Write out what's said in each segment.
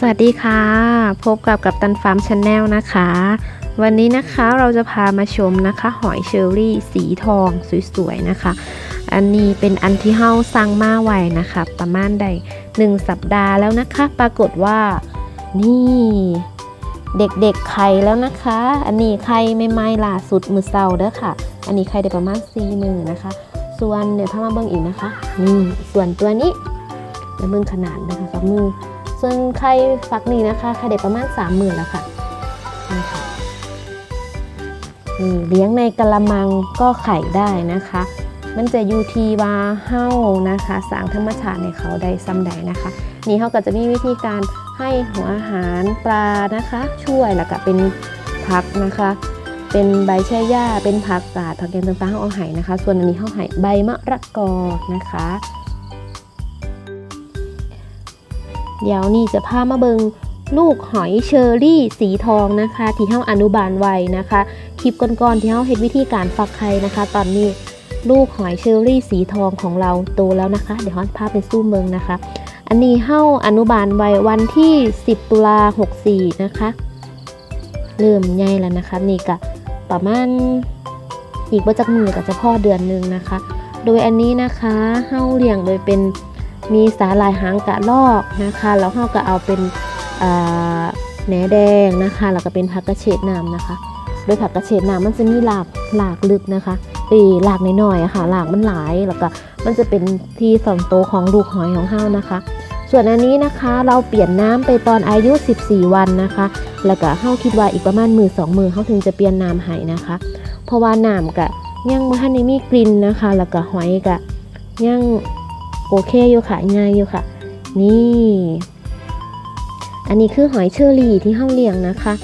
สวัสดีค่ะ พบกับกับตันฟาร์มชาแนลนะคะ วันนี้นะคะเราจะพามาชมนะคะ หอยเชอรี่สีทองสวยๆนะคะ อันนี้เป็นอันที่เฮาสั่งมาไว้นะคะ ประมาณได้หนึ่งสัปดาห์แล้วนะคะ ปรากฏว่า นี่เด็กๆไข่แล้วนะคะ อันนี้ไข่ไม่ไม้ล่าสุดมือเศร้าเด้อค่ะ อันนี้ไข่ได้ประมาณสี่มือนะคะ ส่วนเดี๋ยวถ้ามาเบิ่งอีกนะคะ นี่ส่วนตัวนี้เดี๋ยวเบิ่งขนาดนะคะกับมือ ส่วนไข่ฟักนี้นะคะไข่เด็ดประมาณ3 0,000แล้วค่ะนี่ค่ะนี่เลี้ยงในกระมังก็ไข่ได้นะคะ มันจะยูทีวาเฮ้านะคะสร้างธรรมชาติในเขาได้ซ้ำใดนะคะ นี่เขาก็จะมีวิธีการให้หัวอาหารปลานะคะ ช่วยแล้วก็เป็นผักนะคะ เป็นใบแช่หญ้าเป็นผักกาดผักแกงต่างๆเขาเอาไห้นะคะ ส่วนอันนี้เขาไห้ใบมะระกอนะคะ เดี๋ยวนี่จะพามาเบิงลูกหอยเชอรี่สีทองนะคะ ที่เฮาอนุบาลไว้นะคะ คลิปก่อนๆที่เฮาเห็นวิธีการฟักไข่นะคะ ตอนนี้ลูกหอยเชอรี่สีทองของเราโตแล้วนะคะ เดี๋ยวเฮาพาไปสู้เมืองนะคะ อันนี้เฮาอนุบาลไว้วันที่ 10 ตุลา64 นะคะ เริ่มใหญ่แล้วนะคะ นี่ก็ประมาณอีกว่าจักมือก็จะพ่อเดือนหนึงนะคะ โดยอันนี้นะคะเฮาเลี้ยงโดยเป็น มีสาหร่ายหางกะลอกนะคะแล้วเราก็เอาเป็นแหนแดงนะคะแล้วก็เป็นผักกระเฉดน้ำนะคะ โดยผักกระเฉดน้ำมันจะมีหลากหลากลึกนะคะปีหลากน้อยๆอะค่ะหลากมันหลายแล้วก็มันจะเป็นที่สองโตของลูกหอยของเฮานะคะ ส่วนอันนี้นะคะเราเปลี่ยนน้ำไปตอนอายุ 14 วันนะคะ แล้วก็เฮาคิดว่าอีกประมาณมือสองมือเฮาถึงจะเปลี่ยนน้ำให้นะคะ เพราะว่าน้ำกะยังบ่ทันได้มีกลิ่นนะคะ แล้วก็หอยกะยัง โอเคอยู่ค่ะง่ายอยู่ค่ะ นี่ อันนี้คือหอยเชอรี่ที่เฮาเลี้ยงนะคะ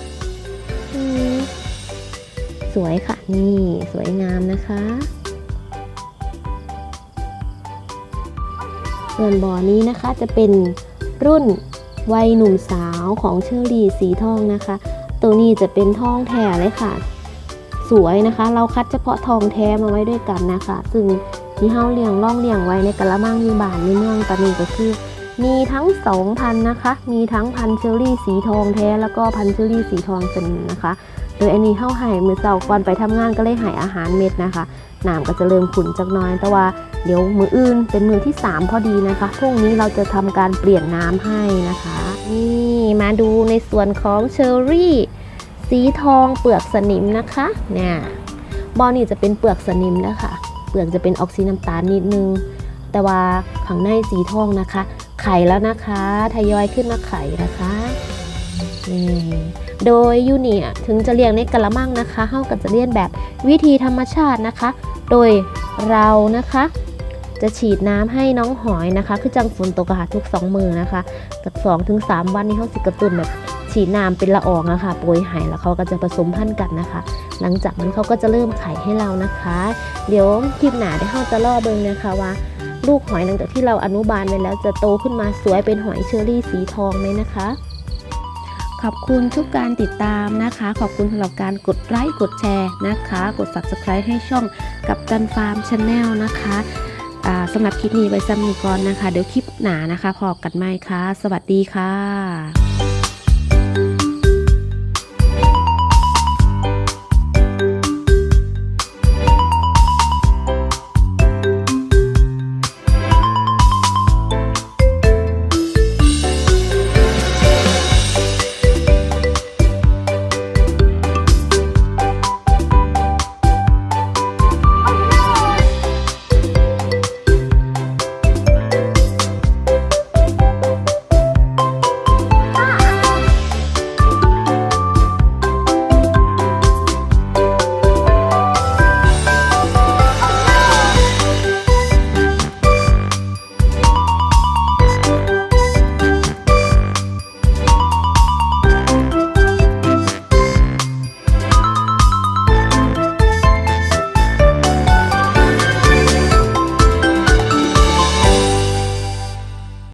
สวยค่ะ นี่สวยงามนะคะส่วนบ่อนี้นะคะจะเป็นรุ่นวัยหนุ่มสาวของเชอรี่สีทองนะคะ ตัวนี้จะเป็นทองแท้เลยค่ะ สวยนะคะ เราคัดเฉพาะทองแท้มาไว้ด้วยกันนะคะ ซึ่ง ที่เฮาเลี้ยงล่องเลี้ยงไว้ในกะละมังมีบานในเมืองตอนนี้ก็คือ มีทั้งสองพันนะคะ มีทั้งพันเชอรี่สีทองแท้ แล้วก็พันเชอรี่สีทองสนิมนะคะ โดยอันนี้เข้าให้มือเสาก่อนไปทำงานก็เลยให้อาหารเม็ดนะคะน้ำก็จะเริ่มขุ่นจักน้อย แต่ว่าเดี๋ยวมืออื่นเป็นมือที่ 3 พอดีนะคะพรุ่งนี้เราจะทำการเปลี่ยนน้ำให้นะคะ นี่มาดูในส่วนของเชอรี่ สีทองเปลือกสนิมนะคะเนี่ยบอนี่จะเป็นเปลือกสนิมแล้วค่ะ เปลือกจะเป็นออกสีน้ำตาลนิดนึง แต่ว่าข้างในสีทองนะคะ ไข่แล้วนะคะทยอยขึ้นมาไข่นะคะนี่โดยยูเนี่ยถึงจะเลี้ยงในกระมังนะคะเฮาก็จะเลี้ยงแบบวิธีธรรมชาตินะคะ โดยเรานะคะ จะฉีดน้ำให้น้องหอยนะคะ คือจังฝนตกอะค่ะทุกสองมือนะคะ กับสองถึงสามวันนี้เขาสิกระตุ้นแบบ ฉีดน้ำเป็นละอองนะคะโปรยไห่แล้วเขาก็จะผสมพันธุ์กันนะคะ หลังจากนั้นเขาก็จะเริ่มไข่ให้เรานะคะ เดี๋ยวคลิปหนาได้เขาจะล่อเบิงนะคะว่า ลูกหอยหลังจากที่เราอนุบาลไปแล้วจะโตขึ้นมาสวยเป็นหอยเชอรี่สีทองไหมนะคะขอบคุณทุกการติดตามนะคะ ขอบคุณสำหรับการกดไลค์กดแชร์นะคะ กด subscribe ให้ช่องกับตันฟาร์มชาแนลนะคะสำหรับคลิปนี้ไว้ซ้ำนี้ก่อนนะคะ เดี๋ยวคลิปหนานะคะ พอกันไหมคะ สวัสดีค่ะ